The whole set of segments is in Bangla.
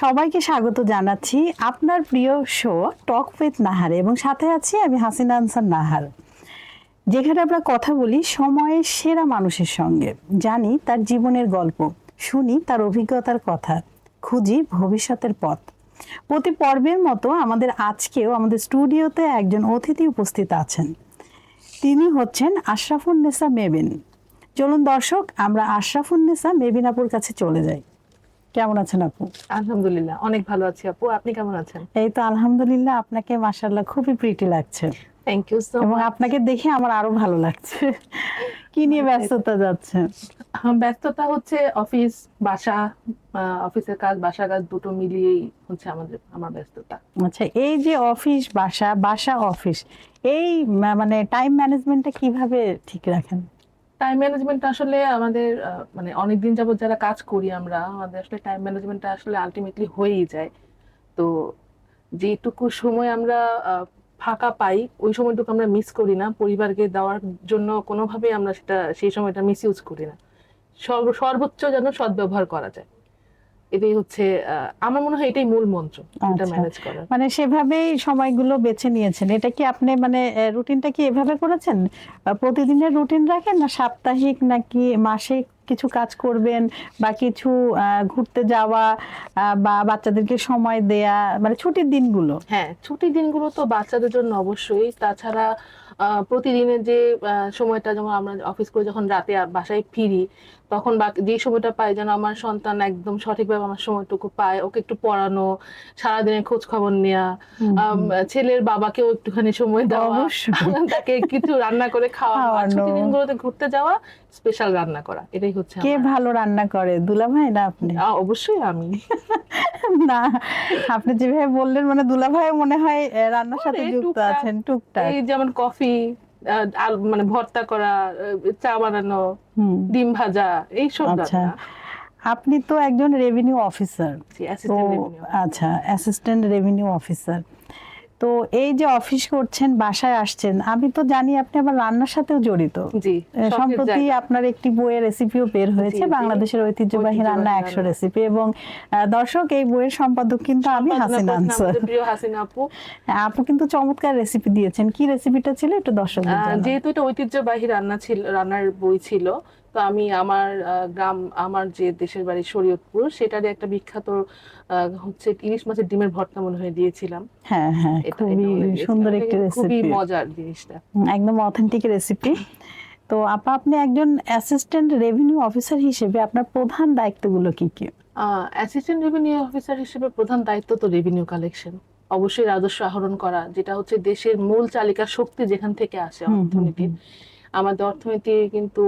সবাইকে স্বাগত জানাচ্ছি আপনার প্রিয় শো টক উইথ নাহার এবং সাথে আছি আমি হাসিনা আনসার নাহার। যেখানে আমরা কথা বলি সময়ের সেরা মানুষের সঙ্গে। জানি তার জীবনের গল্প, শুনি তার অভিজ্ঞতার কথা, খুঁজি ভবিষ্যতের পথ। প্রতি পর্বের মতো আমাদের আজকেও আমাদের স্টুডিওতে একজন অতিথি উপস্থিত আছেন। তিনি হচ্ছেন আশরাফুন্নেসা মেবিন। চলুন দর্শক, আমরা আশরাফুন্নেসা মেবিন আপুর কাছে চলে যাই। কেমন আছেন আপু? আলহামদুলিল্লাহ অনেক ভালো আছি আপু। আপনি কেমন আছেন? এই তো আলহামদুলিল্লাহ আপনাকে মাশাল্লাহ খুবই প্রিটি লাগছে। থ্যাংক ইউ সো এবং আপনাকে দেখে আমার আরও ভালো লাগছে। কি নিয়ে ব্যস্ততা যাচ্ছে ব্যস্ততা হচ্ছে অফিস বাসা অফিসের কাজ বাসা কাজ দুটো মিলিয়েই হচ্ছে আমাদের আমার ব্যস্ততা। আচ্ছা এই যে অফিস বাসা বাসা অফিস এই মানে টাইম ম্যানেজমেন্টটা কীভাবে ঠিক রাখেন? টাইম ম্যানেজমেন্ট আসলে আমাদের মানে অনেক দিন যাবত যারা কাজ করি আমরা, আমাদের আসলে টাইম ম্যানেজমেন্টটা আসলে আলটিমেটলি হয়েই যায়। তো যেটুকু সময় আমরা ফাঁকা পাই, ওই সময়টুকু আমরা মিস করি না। পরিবারকে দেওয়ার জন্য কোনোভাবেই আমরা সেটা, সেই সময়টা মিস ইউজ করি না। সর্ব- সর্বোচ্চ যেন সদ্ব্যবহার করা যায়। এটাই হচ্ছে আমার মনে হয় এটাই মূল মন্ত্র এটা আচ্ছা। ম্যানেজ করার। মানে সেভাবেই সময়গুলো বেছে নিয়েছেন। এটা কি আপনি মানে রুটিনটা কি এভাবে করেছেন? প্রতিদিনের রুটিন রাখেন না সাপ্তাহিক নাকি মাসে কিছু কাজ করবেন বা কিছু ঘুরতে যাওয়া বা বাচ্চাদেরকে সময় দেয়া মানে ছুটির দিনগুলো? হ্যাঁ ছুটির দিনগুলো তো বাচ্চাদের জন্য অবশ্যই। তাছাড়া আহ, প্রতিদিনের যে সময়টা যেমন আমরা অফিস করে যখন রাতে বাসায় ফিরি তখন বা যে সময়টা পাই যেন আমার সন্তান একদম সঠিকভাবে আমার সময়টুকু পায় ওকে একটু পড়ানো সারাদিনের খোঁজ খবর নেওয়া ছেলের বাবাকেও একটুখানি সময় দেওয়া তাকে কিছু রান্না করে খাওয়া ছুটির দিনগুলোতে ঘুরতে যাওয়া স্পেশাল রান্না করা এটাই হচ্ছে কে ভালো রান্না করে দুলা ভাই না আপনি? অবশ্যই আমি। না আপনি যেভাবে বললেন মানে দুলা ভাই মনে হয় রান্নার সাথে করে, যুক্ত। আছেন টুকটাক। এই যেমন কফি মানে ভর্তা করা চা বানানো ডিম ভাজা এইসব আচ্ছা। আপনি তো একজন রেভিনিউ অফিসার আচ্ছা অ্যাসিস্ট্যান্ট রেভিনিউ অফিসার তো এই যে অফিস করছেন বাসায় আসছেন আমি তো জানি আপনি আবার রান্নার সাথেও জড়িত। সম্প্রতি। আপনার একটি বইয়ের রেসিপিও বের হয়েছে। বাংলাদেশের ঐতিহ্যবাহী রান্না একশো রেসিপি এবং দর্শক এই বইয়ের সম্পাদক কিন্তু আমি হাসিনা আনসার। আপু। কিন্তু চমৎকার রেসিপি দিয়েছেন। কি রেসিপিটা ছিল? একটু দর্শক যেহেতু এটা ঐতিহ্যবাহী রান্না ছিল রান্নার বই ছিল তো আমি আমার গ্রাম আমার যে দেশের বাড়ি শরীয়তপুর সেটারই একটা বিখ্যাত হচ্ছে ইলিশ মাছের ডিমের ভর্তা মনে হয় দিয়েছিলাম। হ্যাঁ হ্যাঁ খুবই। সুন্দর একটি কিন্তু খুবই মজার জিনিসটা। একদম অথেন্টিক রেসিপি তো আপা আপনি একজন অ্যাসিস্ট্যান্ট রেভিনিউ অফিসার হিসেবে আপনার প্রধান দায়িত্বগুলো কি কি? অ্যাসিস্ট্যান্ট রেভিনিউ অফিসার হিসেবে প্রধান দায়িত্ব তো রেভিনিউ কালেকশন অবশ্যই রাজস্ব আহরণ করা যেটা হচ্ছে দেশের মূল চালিকা শক্তি যেখান থেকে আসে অর্থনীতির আমাদের অর্থনীতি কিন্তু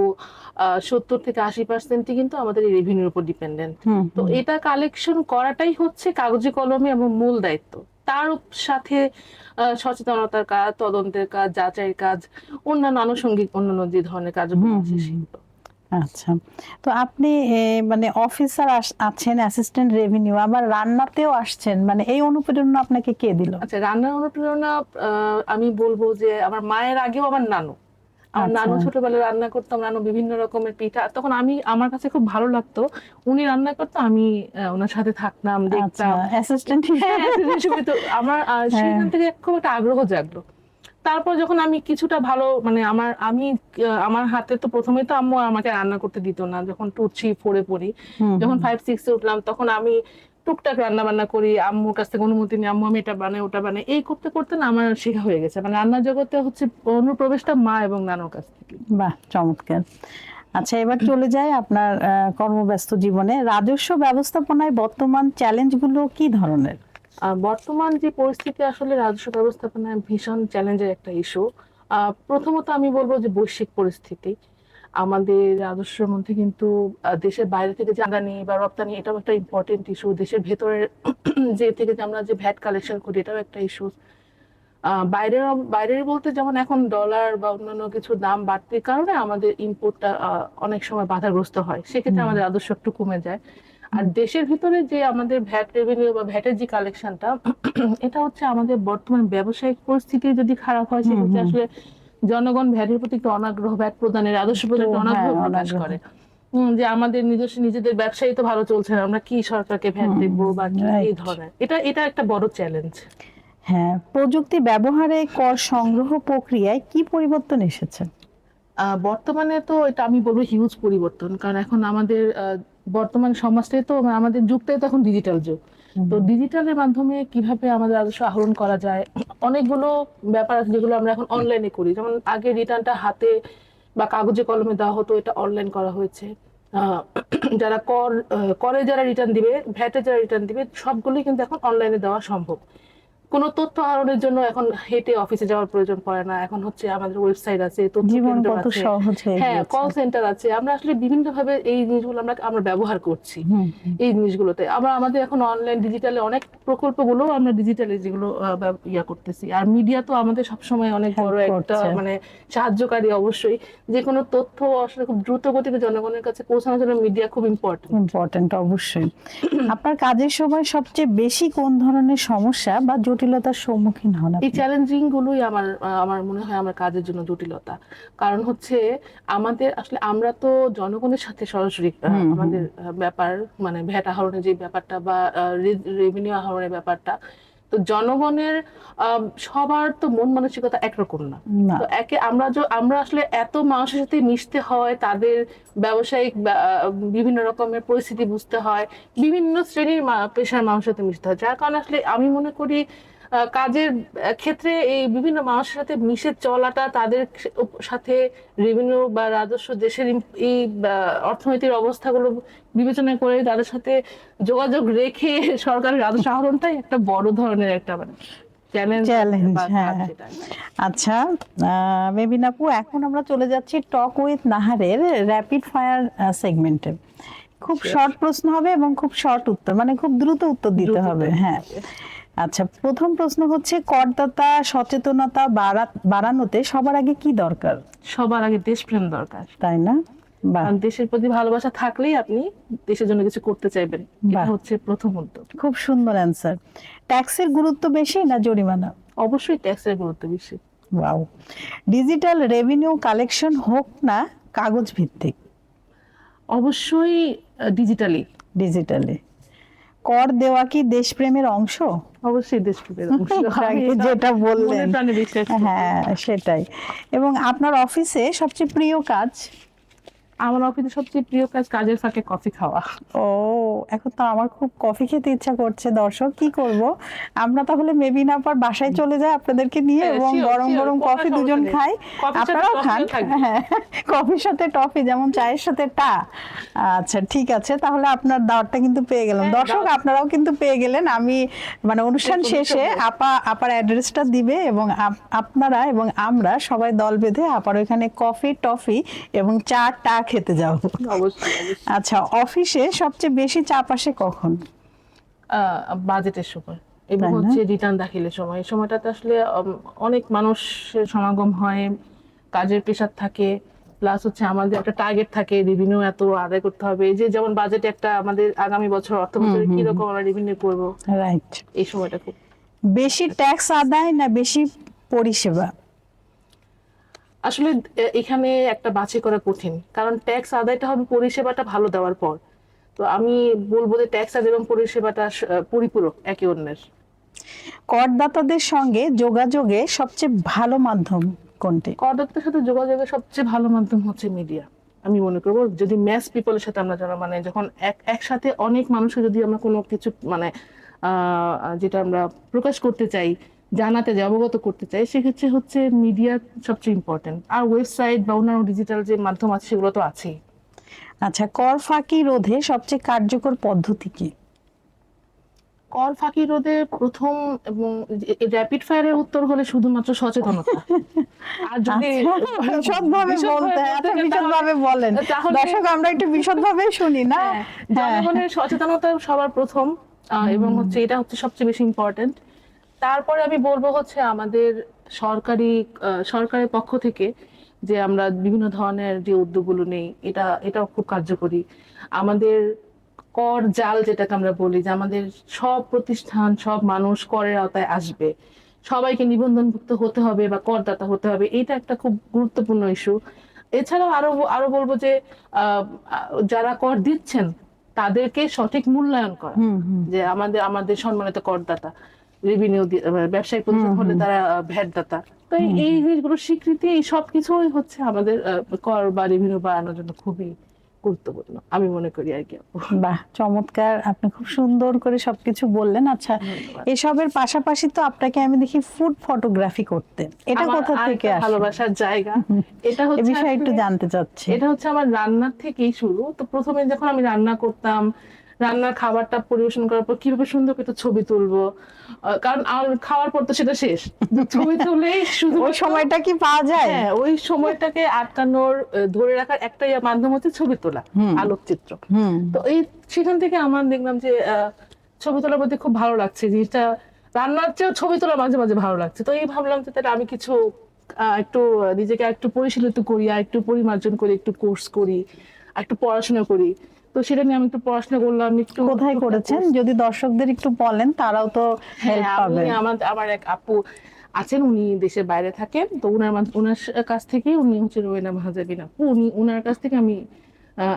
সত্তর থেকে আশি পার্সেন্টই কিন্তু আমাদের এই রেভিনিউর উপর ডিপেন্ডেন্ট তো এটা কালেকশন করাটাই হচ্ছে কাগজে কলমে এবং মূল দায়িত্ব। তার সাথে সচেতনতার কাজ তদন্তের কাজ যাচাইয়ের কাজ অন্যান্য আনুষঙ্গিক অন্যান্য যে ধরনের কাজগুলো হুম, আছে সেগুলো। আচ্ছা। তো আপনি মানে অফিসার আছেন অ্যাসিস্ট্যান্ট রেভিনিউ আবার রান্নাতেও আসছেন মানে এই অনুপ্রেরণা আপনাকে কে দিল? আচ্ছা রান্নার অনুপ্রেরণা আমি বলব যে আমার মায়ের আগেও আমার নানু। আমার আচ্ছা। নানু ছোটবেলায় রান্না করতাম নানু বিভিন্ন রকমের পিঠা। তখন আমি আমার কাছে খুব ভালো লাগতো উনি রান্না করতো আমি ওনার সাথে থাকতাম আচ্ছা দেখতাম। অ্যাসিস্ট্যান্ট হ্যাঁ তো আমার হ্যাঁ। সেখান থেকে খুব একটা আগ্রহ জাগলো। তারপর যখন আমি কিছুটা ভালো মানে আমার আমি আমার হাতে তো প্রথমে তো আম্মু আমাকে রান্না করতে দিত না যখন টু থ্রি ফোরে পড়ি যখন ফাইভ সিক্সে উঠলাম তখন আমি টুকটাক রান্না বান্না করি আম্মুর কাছ থেকে অনুমতি নিই আম্মু আমি এটা বানাই ওটা বানাই এই করতে করতে না আমার শেখা হয়ে গেছে। মানে রান্নার জগতে হচ্ছে অনুপ্রবেশটা মা এবং নানুর কাছ থেকে। বাহ চমৎকার। আচ্ছা এবার চলে যাই আপনার কর্মব্যস্ত জীবনে। রাজস্ব ব্যবস্থাপনায় বর্তমান চ্যালেঞ্জগুলো কি ধরনের? বর্তমান যে পরিস্থিতি আসলে রাজস্ব ব্যবস্থাপনায় ভীষণ চ্যালেঞ্জের একটা ইস্যু প্রথমত আমি বলব যে বৈশ্বিক পরিস্থিতি। আমাদের রাজস্বের মধ্যে কিন্তু দেশের বাইরে থেকে যে আমদানি বা রপ্তানি এটাও একটা ইম্পর্টেন্ট ইস্যু দেশের ভেতরের যে থেকে যে আমরা যে ভ্যাট কালেকশন করি এটাও একটা ইস্যু বাইরের বাইরের বলতে যেমন এখন ডলার বা অন্যান্য কিছু দাম বাড়তির কারণে আমাদের ইম্পোর্টটা অনেক সময় বাধাগ্রস্ত হয়। সেক্ষেত্রে আমাদের আদর্শ একটু কমে যায়। আর দেশের ভিতরে যে আমাদের ভ্যাট রেভিনিউ বা ভ্যাটের যে কালেকশনটা এটা হচ্ছে আমাদের বর্তমান ব্যবসায়িক পরিস্থিতি যদি খারাপ হয় সেক্ষেত্রে। আসলে জনগণ ভ্যাটের প্রতি একটু অনাগ্রহ ভ্যাট প্রদানের আদর্শ প্রদানের অনাগ্রহ হ্যাঁ, প্রকাশ করে। যে আমাদের নিজস্ব নিজেদের ব্যবসায়ী তো ভালো চলছে না আমরা কি সরকারকে ভ্যাট দেবো বা কি এই ধরনের? এটা এটা একটা বড় চ্যালেঞ্জ হ্যাঁ প্রযুক্তি ব্যবহারে কর সংগ্রহ প্রক্রিয়ায় কি পরিবর্তন এসেছে? বর্তমানে তো এটা আমি বলব হিউজ পরিবর্তন কারণ এখন আমাদের বর্তমান সমাজটাই তো আমাদের যুগটাই তো এখন ডিজিটাল যুগ। তো ডিজিটালের মাধ্যমে কীভাবে আমাদের আদর্শ আহরণ করা যায়? অনেকগুলো ব্যাপার আছে যেগুলো আমরা এখন অনলাইনে করি। যেমন আগে রিটার্নটা হাতে বা কাগজে কলমে দেওয়া হতো এটা অনলাইন করা হয়েছে। যারা কর করে যারা রিটার্ন দিবে ভ্যাটে যারা রিটার্ন দিবে সবগুলোই কিন্তু এখন অনলাইনে দেওয়া সম্ভব। কোনো তথ্য আহরণের জন্য এখন হেঁটে অফিসে যাওয়ার প্রয়োজন পড়ে না। এখন হচ্ছে আমাদের ওয়েবসাইট আছে জীবন কত সহজ হ্যাঁ কল সেন্টার আছে। আমরা আসলে বিভিন্ন ভাবে এই জিনিসগুলো আমরা আমরা ব্যবহার করছি। এই জিনিসগুলোতে। আবার আমাদের এখন অনলাইন ডিজিটালে অনেক প্রকল্পগুলো আমরা ডিজিটালে যেগুলো ইয়া করতেছি। আর মিডিয়া তো আমাদের সবসময় অনেক বড় একটা মানে সাহায্যকারী অবশ্যই। যে কোনো তথ্য আসলে খুব দ্রুত গতিতে জনগণের কাছে পৌঁছানোর জন্য মিডিয়া খুব ইম্পর্টেন্ট ইম্পর্টেন্ট অবশ্যই। আপনার কাজের সময় সবচেয়ে বেশি কোন ধরনের সমস্যা বা জটিলতার সম্মুখীন হন এই চ্যালেঞ্জিং গুলোই আমার আমার মনে হয় আমার কাজের জন্য জটিলতা। কারণ হচ্ছে আমাদের আসলে আমরা তো জনগণের সাথে সরাসরি। আমাদের ব্যাপার মানে ভ্যাট আহরণের যে ব্যাপারটা বা রেভিনিউ আহরণের ব্যাপারটা তো জনগণের সবার তো মন মানসিকতা একরকম না। তো একে আমরা আমরা আসলে এত মানুষের সাথে মিশতে হয় তাদের ব্যবসায়িক বিভিন্ন রকমের পরিস্থিতি বুঝতে হয় বিভিন্ন শ্রেণির পেশার মানুষের সাথে মিশতে হয়। যার কারণে আসলে আমি মনে করি কাজের ক্ষেত্রে এই বিভিন্ন মানুষের সাথে মিশে চলাটা তাদের সাথে রেভিনিউ বা রাজস্ব দেশের এই আহ, অর্থনীতির অবস্থাগুলো বিবেচনা করে তাদের সাথে যোগাযোগ রেখে সরকারের রাজস্ব আহরণটাই একটা বড় ধরনের একটা মানে চ্যালেঞ্জ হ্যাঁ। আচ্ছা মেবিন আপু এখন আমরা চলে যাচ্ছি টক উইথ নাহারের র্যাপিড ফায়ার সেগমেন্টে খুব শর্ট প্রশ্ন হবে এবং খুব শর্ট উত্তর মানে খুব দ্রুত উত্তর দিতে হবে হ্যাঁ। আচ্ছা প্রথম প্রশ্ন হচ্ছে করদাতা সচেতনতা বাড়া- বাড়ানোতে সবার আগে কি দরকার? সবার আগে দেশপ্রেম দরকার। তাই না? দেশের প্রতি ভালোবাসা থাকলেই আপনি দেশের জন্য কিছু করতে চাইবেন। এটা হচ্ছে প্রথম উদ্যোগ। খুব সুন্দর অ্যান্সার ট্যাক্সের গুরুত্ব বেশি না জরিমানা? অবশ্যই ট্যাক্সের গুরুত্ব বেশি। ওয়াও ডিজিটাল রেভিনিউ কালেকশন হোক না কাগজ ভিত্তিক? অবশ্যই ডিজিটালি ডিজিটালি কর দেওয়া কি দেশপ্রেমের অংশ অবশ্যই দেশপ্রেমের অংশ। যেটা বললেন। হ্যাঁ সেটাই এবং আপনার অফিসে সবচেয়ে প্রিয় কাজ আমার অফিসে সবচেয়ে প্রিয় কাজ কাজের ফাঁকে কফি খাওয়া। ও এখন তো আমার খুব কফি খেতে ইচ্ছা করছে দর্শক কি করব? আমরা তাহলে মেবিন আপার বাসায় চলে যাই আপনাদেরকে নিয়ে হ্যাঁ, এবং গরম গরম কফি দুজন খাই। সাথে আপনারাও খান। হ্যাঁ কফির সাথে টফি যেমন চায়ের সাথে টা। আচ্ছা ঠিক আছে তাহলে আপনার দাওয়াতটা কিন্তু পেয়ে গেলাম হ্যাঁ, দর্শক আপনারাও কিন্তু পেয়ে গেলেন। আমি মানে অনুষ্ঠান শেষে আপা আপার অ্যাড্রেসটা দিবে এবং আপনারা এবং আমরা সবাই দল বেঁধে আপার ওইখানে কফি টফি এবং চা টা খেতে যাব। আচ্ছা অফিসে সবচেয়ে বেশি চাপ আসে কখন? আহ, বাজেটের সময়। এবং হচ্ছে রিটার্ন দাখিলের সময়। এই সময়টাতে আসলে অনেক মানুষের সমাগম হয় কাজের প্রেশার থাকে প্লাস হচ্ছে আমাদের একটা টার্গেট থাকে রেভিনিউ এত আদায় করতে হবে। যে যেমন বাজেটে একটা আমাদের আগামী বছর অর্থ বছরে হুম, কীরকম আমরা রেভিনিউ করব? রাইট এই সময়টা খুব বেশি ট্যাক্স আদায় না বেশি পরিষেবা? আসলে এখানে একটা বাছাই করা কঠিন। কারণ ট্যাক্স আদায়টা হবে পরিষেবাটা ভালো দেওয়ার পর। তো আমি বলব যে ট্যাক্স আদায় এবং পরিষেবাটা পরিপূরক একে অন্যের। করদাতাদের সঙ্গে যোগাযোগে সবচেয়ে ভালো মাধ্যম কোনটি? করদাতাদের সাথে যোগাযোগের সবচেয়ে ভালো মাধ্যম হচ্ছে মিডিয়া আমি মনে করব যদি ম্যাস পিপলের সাথে আমরা যারা মানে যখন এক একসাথে অনেক মানুষকে যদি আমরা কোনো কিছু মানে যেটা আমরা প্রকাশ করতে চাই জানাতে চাই অবগত করতে চাই সেক্ষেত্রে হচ্ছে মিডিয়া সবচেয়ে ইম্পর্টেন্ট আর ওয়েবসাইট বা অন্যান্য ডিজিটাল যে মাধ্যম আছে সেগুলো তো আছেই। আচ্ছা কর ফাঁকি রোধে সবচেয়ে কার্যকর পদ্ধতি কি? কর ফাঁকি রোধে প্রথম এবং র্যাপিড ফায়ারের উত্তর হলে শুধুমাত্র সচেতনতা। আর যদি আচ্ছা, বিশদভাবে বলতে আচ্ছা বিশদভাবে বলেন। দর্শক আমরা একটু বিশদভাবে শুনি না? হ্যাঁ, জনগণের সচেতনতা সবার প্রথম এবং হচ্ছে এটা হচ্ছে সবচেয়ে বেশি ইম্পর্টেন্ট তারপরে আমি বলব হচ্ছে আমাদের সরকারি সরকারের পক্ষ থেকে যে আমরা বিভিন্ন ধরনের যে উদ্যোগগুলো নেই এটা এটাও খুব কার্যকরী। আমাদের কর জাল যেটাকে আমরা বলি যে আমাদের সব প্রতিষ্ঠান সব মানুষ করের আওতায় আসবে। সবাইকে নিবন্ধনভুক্ত হতে হবে বা করদাতা হতে হবে এটা একটা খুব গুরুত্বপূর্ণ ইস্যু এছাড়াও আরও আরও বলব যে আহ, যারা কর দিচ্ছেন তাদেরকে সঠিক মূল্যায়ন করা। যে আমাদের আমাদের সম্মানিত করদাতা। রেভিনিউ ব্যবসায়িক প্রতিষ্ঠান হলে তারা ভ্যাট দাতা তো এই জিনিসগুলো স্বীকৃতি এই সব কিছুই হচ্ছে আমাদের কর বা রেভিনিউ বাড়ানোর জন্য খুবই গুরুত্বপূর্ণ আমি মনে করি আর কি। বাহ চমৎকার। আপনি খুব সুন্দর করে সবকিছু বললেন। আচ্ছা এসবের পাশাপাশি তো আপনাকে আমি দেখি ফুড ফটোগ্রাফি করতে এটা কোথা থেকে আসে ভালোবাসার জায়গা। এটা হচ্ছে বিষয়ে একটু জানতে চাচ্ছি। এটা হচ্ছে আমার রান্নার থেকেই শুরু। তো প্রথমে যখন আমি রান্না করতাম রান্নার খাবারটা পরিবেশন করার পর কীভাবে সুন্দর করে একটা ছবি তুলবো? কারণ খাওয়ার পর তো সেটা শেষ। ছবি তুলে শুধু ওই সময়টা কি পাওয়া যায়? হ্যাঁ ওই সময়টাকে আটকানোর ধরে রাখার একটাই মাধ্যম হচ্ছে ছবি তোলা আলোকচিত্র। তো এই সেখান থেকে আমার দেখলাম যে ছবি তোলার প্রতি খুব ভালো লাগছে জিনিসটা রান্নার চেয়েও ছবি তোলা মাঝে মাঝে ভালো লাগছে। তো এই ভাবলাম যে তাহলে আমি কিছু একটু নিজেকে একটু পরিশীলিত করি আর একটু পরিমার্জন করি একটু কোর্স করি একটু পড়াশোনা করি। তো সেটা নিয়ে আমি একটু পড়াশোনা করলাম একটু কোথায় করেছেন? যদি দর্শকদের একটু বলেন তারাও তো হ্যাঁ হেল্প পাবে আমার আমার এক আপু আছেন উনি দেশের বাইরে থাকেন। তো উনার উনার কাছ থেকে উনি হচ্ছে রোয়েনা মাহাজাবিন আপু উনি উনার কাছ থেকে আমি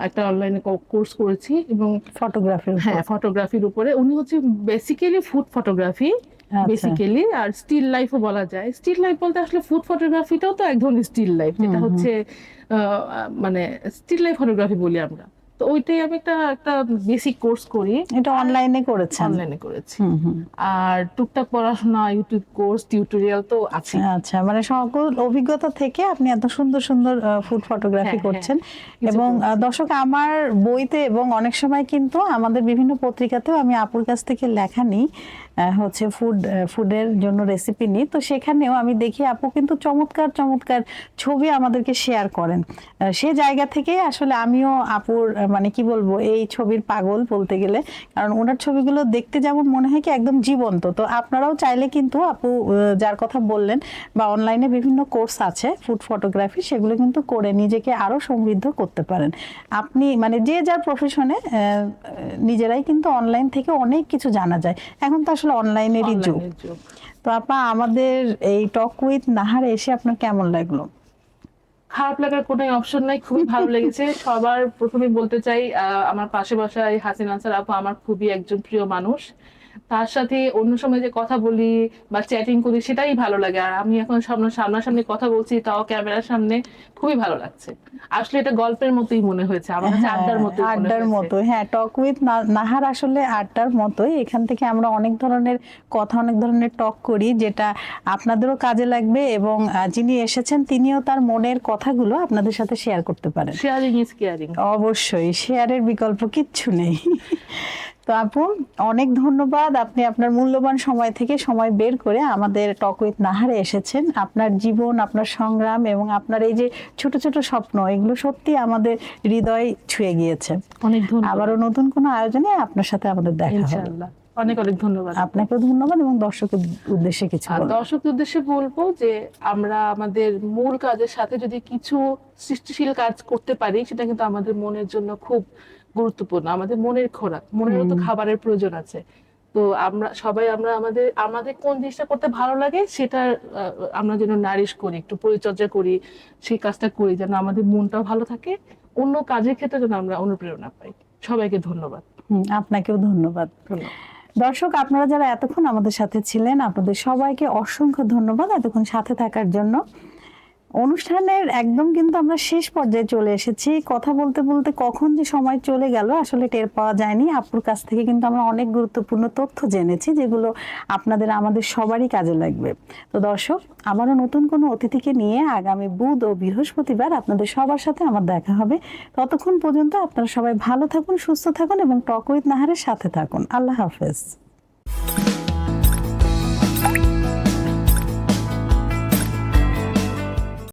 একটা অনলাইনে কোর্স করেছি এবং ফটোগ্রাফির হ্যাঁ ফটোগ্রাফির উপরে। উনি হচ্ছে বেসিক্যালি ফুড ফটোগ্রাফি। বেসিক্যালি আর স্টিল লাইফও বলা যায়। স্টিল লাইফ বলতে আসলে ফুড ফটোগ্রাফিটাও তো এক ধরনের স্টিল লাইফ যেটা। হচ্ছে আহ, মানে স্টিল লাইফ ফটোগ্রাফি বলি আমরা। তো ওইটাই আমি একটা একটা বেসিক কোর্স করি। এটা অনলাইনে করেছি। অনলাইনে করেছি আর টুকটাক পড়াশোনা ইউটিউব কোর্স টিউটোরিয়াল তো আছে। আচ্ছা মানে সকল অভিজ্ঞতা থেকে আপনি এত সুন্দর সুন্দর ফুড ফটোগ্রাফি হ্যাঁ, করছেন এবং দর্শক আমার বইতে এবং অনেক সময় কিন্তু আমাদের বিভিন্ন পত্রিকাতেও আমি আপুর কাছ থেকে লেখা নিই। হচ্ছে ফুড ফুডের জন্য রেসিপি নিই। তো সেখানেও আমি দেখি, আপু কিন্তু চমৎকার চমৎকার ছবি আমাদেরকে শেয়ার করেন। সে জায়গা থেকে আসলে আমিও আপুর মানে কি বলব, এই ছবির পাগল বলতে গেলে, কারণ ওনার ছবিগুলো দেখতে যেমন মনে হয় কি একদম জীবন্ত। তো আপনারাও চাইলে কিন্তু আপু যার কথা বললেন বা অনলাইনে বিভিন্ন কোর্স আছে ফুড ফটোগ্রাফি সেগুলো কিন্তু করে নিজেকে আরও সমৃদ্ধ করতে পারেন। আপনি মানে যে যার প্রফেশনে নিজেরাই কিন্তু অনলাইন থেকে অনেক কিছু জানা যায়। এখন তো আসলে অনলাইনেরই যুগ। তো আপা আমাদের এই টক উইথ নাহার এসে আপনার কেমন লাগল? খারাপ লাগার কোনো অপশন নাই খুবই ভালো লেগেছে। সবার প্রথমে বলতে চাই আহ, আমার পাশে বাসায় হাসিন আনসার আপু আমার খুবই একজন প্রিয় মানুষ। তার সাথে অন্য সময় যে কথা বলি বা চ্যাটিং করি সেটাই ভালো লাগে। আর আমি এখন সামনে সামনাসামনি কথা বলছি তাও ক্যামেরার সামনে খুবই ভালো লাগছে। আসলে এটা গল্পের মতোই মনে হয়েছে আমার কাছে আড্ডার মতো হ্যাঁ, আড্ডার মতো হ্যাঁ টক উইথ নাহার আসলে আড্ডার মতোই। এখান থেকে আমরা অনেক ধরনের কথা অনেক ধরনের টক করি যেটা আপনাদেরও কাজে লাগবে এবং যিনি এসেছেন তিনিও তার মনের কথাগুলো আপনাদের সাথে শেয়ার করতে পারেন। শেয়ারিং ইজ কেয়ারিং অবশ্যই শেয়ারের বিকল্প কিচ্ছু নেই। তো আপু অনেক ধন্যবাদ। আপনি আপনার মূল্যবান সময় থেকে সময় বের করে আমাদের টক উইথ নাহারে এসেছেন। আপনার জীবন আপনার সংগ্রাম এবং আপনার এই যে ছোট ছোট স্বপ্ন এগুলো সত্যি আমাদের হৃদয় ছুঁয়ে গিয়েছে। অনেক ধন্যবাদ। আবারও নতুন কোনো আয়োজনে আপনার সাথে আমাদের দেখা হবে। ইনশাআল্লাহ। অনেক অনেক ধন্যবাদ। আপনাকেও ধন্যবাদ এবং দর্শকের উদ্দেশ্যে কিছু দর্শকদের উদ্দেশ্যে বলব যে আমরা আমাদের মূল কাজের সাথে যদি কিছু সৃষ্টিশীল কাজ করতে পারি সেটা কিন্তু আমাদের মনের জন্য খুব গুরুত্বপূর্ণ আমাদের মনের খোরাক মনেরও তো খাবারের প্রয়োজন আছে। তো আমরা সবাই আমরা আমাদের আমাদের কোন জিনিসটা করতে ভালো লাগে সেটা আমরা যেন নারিশ করি একটু পরিচর্যা করি সেই কাজটা করি যেন আমাদের মনটাও ভালো থাকে অন্য কাজের ক্ষেত্রে যেন আমরা অনুপ্রেরণা পাই। সবাইকে ধন্যবাদ। হুম, আপনাকেও ধন্যবাদ। দর্শক আপনারা যারা এতক্ষণ আমাদের সাথে ছিলেন আপনাদের সবাইকে অসংখ্য ধন্যবাদ এতক্ষণ সাথে থাকার জন্য। অনুষ্ঠানের একদম কিন্তু আমরা শেষ পর্যায়ে চলে এসেছি। কথা বলতে বলতে কখন যে সময় চলে গেল আসলে টের পাওয়া যায়নি। আপুর কাছ থেকে কিন্তু আমরা অনেক গুরুত্বপূর্ণ তথ্য জেনেছি, যেগুলো আপনাদের আমাদের সবারই কাজে লাগবে। তো দর্শক, আবারও নতুন কোনো অতিথিকে নিয়ে আগামী বুধ ও বৃহস্পতিবার আপনাদের সবার সাথে আমার দেখা হবে। ততক্ষণ পর্যন্ত আপনারা সবাই ভালো থাকুন, সুস্থ থাকুন এবং টক নাহারের সাথে থাকুন। আল্লাহ হাফেজ।